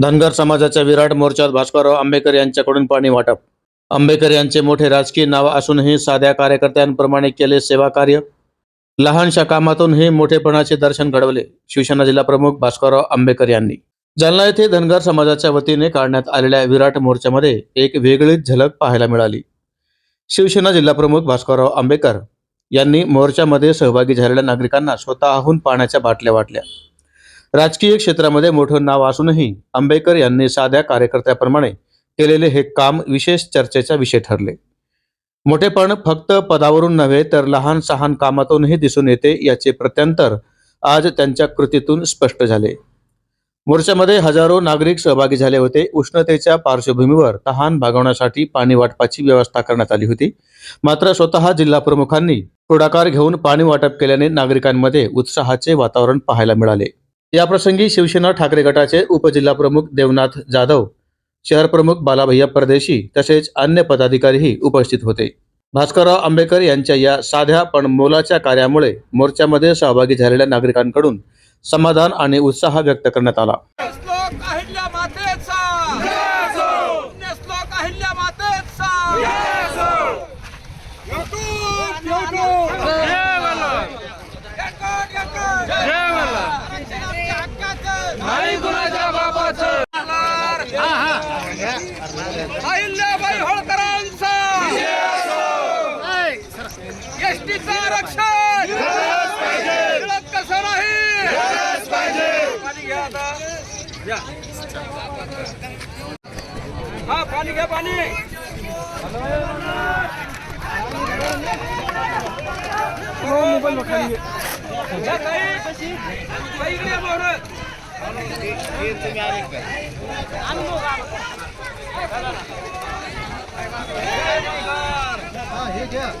धनगर समाजाच्या विराट मोर्चात भास्करराव आंबेकर यांच्याकडून पाणी वाटप. आंबेकर यांचे मोठे राजकीय नाव असूनही साध्या कार्यकर्त्यांप्रमाणे केले सेवा कार्य लहानशा कामातूनही मोठेपणाचे दर्शन घडवले शिवसेना जिल्हा प्रमुख भास्करराव आंबेकर यांनी. जालना येथे धनगर समाजाच्या वतीने काढण्यात आलेल्या विराट मोर्चामध्ये एक वेगळीच झलक पाहायला मिळाली. शिवसेना जिल्हा प्रमुख भास्करराव आंबेकर यांनी मोर्चामध्ये सहभागी झालेल्या नागरिकांना स्वतःहून पाण्याच्या बाटल्या वाटल्या. राजकीय क्षेत्रामध्ये मोठं नाव असूनही आंबेकर यांनी साध्या कार्यकर्त्याप्रमाणे केलेले हे काम विशेष चर्चेचा विषय ठरले. मोठेपण फक्त पदावरून नव्हे तर लहान सहान कामातूनही दिसून येते याचे प्रत्यंतर आज त्यांच्या कृतीतून स्पष्ट झाले. मोर्चामध्ये हजारो नागरिक सहभागी झाले होते. उष्णतेच्या पार्श्वभूमीवर तहान भागवण्यासाठी पाणी वाटपाची व्यवस्था करण्यात आली होती. मात्र स्वतः जिल्हा प्रमुखांनी पुढाकार घेऊन पाणी वाटप केल्याने नागरिकांमध्ये उत्साहाचे वातावरण पाहायला मिळाले. याप्रसंगी शिवसेना ठाकरे गटाचे उपजिल्हाप्रमुख देवनाथ जाधव शहर प्रमुख बालाभैया परदेशी तसेच अन्य पदाधिकारीही उपस्थित होते. भास्करराव आंबेकर यांच्या या साध्या पण मोलाच्या कार्यामुळे मोर्चामध्ये सहभागी झालेल्या नागरिकांकडून समाधान आणि उत्साह व्यक्त करण्यात आला. अहिल्याबाई होळकरांचा! एसटीचा आरक्षण! मिळत कसं नाही. हा पाणी घ्या पाणी. मोबाईल खाली घ्या